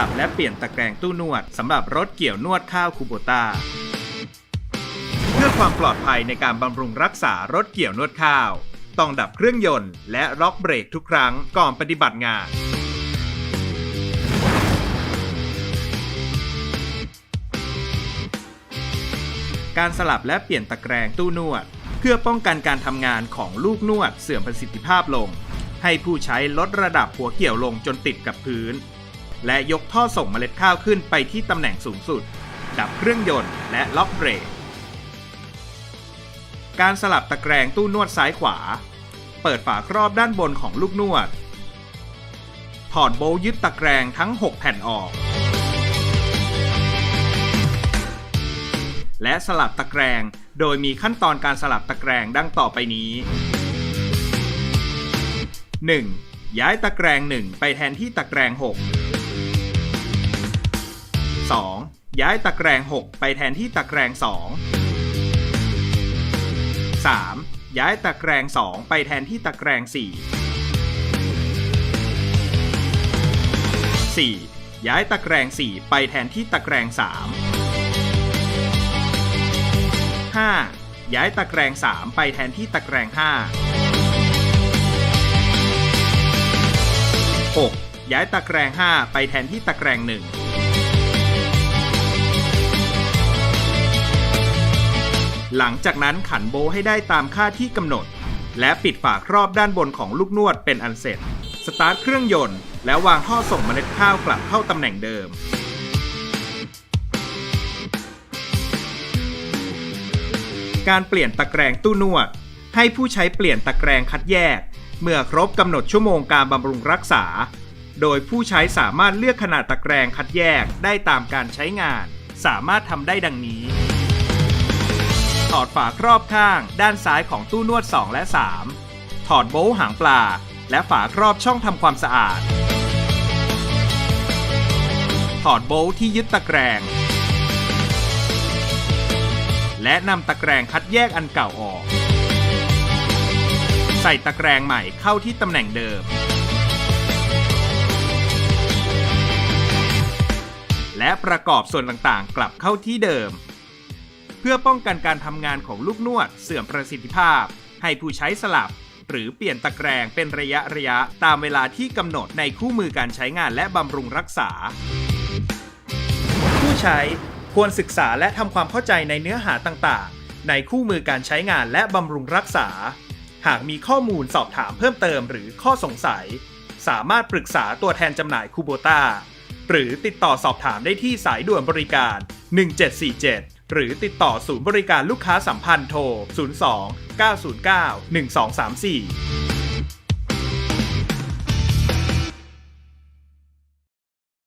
ลับและเปลี่ยนตะแกรงตู้นวดสำหรับรถเกี่ยวนวดข้าวคูโบต้าเพื่อความปลอดภัยในการบำรุงรักษารถเกี่ยวนวดข้าว ต้องดับเครื่องยนต์และล็อกเบรกทุกครั้งก่อนปฏิบัติงานการสลับและเปลี่ยนตะแกรงตู้นวด เพื่อป้องกันการทำงานของลูกนวดเสื่อมประสิทธิภาพลง ให้ผู้ใช้ลดระดับหัวเกี่ยวลงจนติดกับพื้น และยกท่อส่งเมล็ดข้าวขึ้นไปที่ตำแหน่งสูงสุด ดับเครื่องยนต์และล็อกเบรก การสลับตะแกรงตู้นวดซ้ายขวา เปิดฝาครอบด้านบนของลูกนวด ถอดโบยึดตะแกรงทั้ง 6 แผ่นออก และสลับตะแกรงโดยมีขั้นตอนการสลับตะแกรงดังต่อไปนี้ 1. ย้ายตะแกรง 1 ไปแทนที่ตะแกรง 6 2. ย้ายตะแกรง 6 ไปแทนที่ตะแกรง 2 3. ย้ายตะแกรง 2 ไปแทนที่ตะแกรง 4 4. ย้ายตะแกรง 4 ไปแทนที่ตะแกรง 3 5. ย้ายตะแกรง 3 ไปแทนที่ตะแกรง 5 6. ย้ายตะแกรง 5 ไปแทนที่ตะแกรง 1 หลังจากนั้นขันโบให้ได้ตามค่าที่กำหนด และปิดฝาครอบด้านบนของลูกนวดเป็นอันเสร็จ สตาร์ทเครื่องยนต์ แล้ววางท่อส่งเมล็ดข้าวกลับเข้าตำแหน่งเดิม การเปลี่ยนตะแกรงตู้นวด ให้ผู้ใช้เปลี่ยนตะแกรงคัดแยก เมื่อครบกำหนดชั่วโมงการบำรุงรักษา โดยผู้ใช้สามารถเลือกขนาดตะแกรงคัดแยกได้ตามการใช้งาน สามารถทำได้ดังนี้ ถอดฝาครอบข้าง ด้านซ้ายของตู้นวด 2 และ 3 ถอดโบว์หางปลา และฝาครอบช่องทำความสะอาด ถอดโบว์ที่ยึดตะแกรง และนำตะแกรงคัดแยกอันเก่าออก ใส่ตะแกรงใหม่เข้าที่ตำแหน่งเดิม และประกอบส่วนต่างๆ กลับเข้าที่เดิม เพื่อป้องกันการทำงานของลูกนวดเสื่อมประสิทธิภาพ ให้ผู้ใช้สลับ หรือเปลี่ยนตะแกรงเป็นระยะระยะตามเวลาที่กำหนดในคู่มือการใช้งานและบำรุงรักษา ผู้ใช้ควรศึกษาและทำความเข้าใจในเนื้อหาต่างๆ ในคู่มือการใช้งานและบำรุงรักษา หากมีข้อมูลสอบถามเพิ่มเติมหรือข้อสงสัย สามารถปรึกษาตัวแทนจำหน่ายคูโบต้าหรือติดต่อสอบถามได้ที่สายด่วนบริการ 1747 หรือติดต่อศูนย์บริการลูกค้าสัมพันธ์โทร 02 909 1234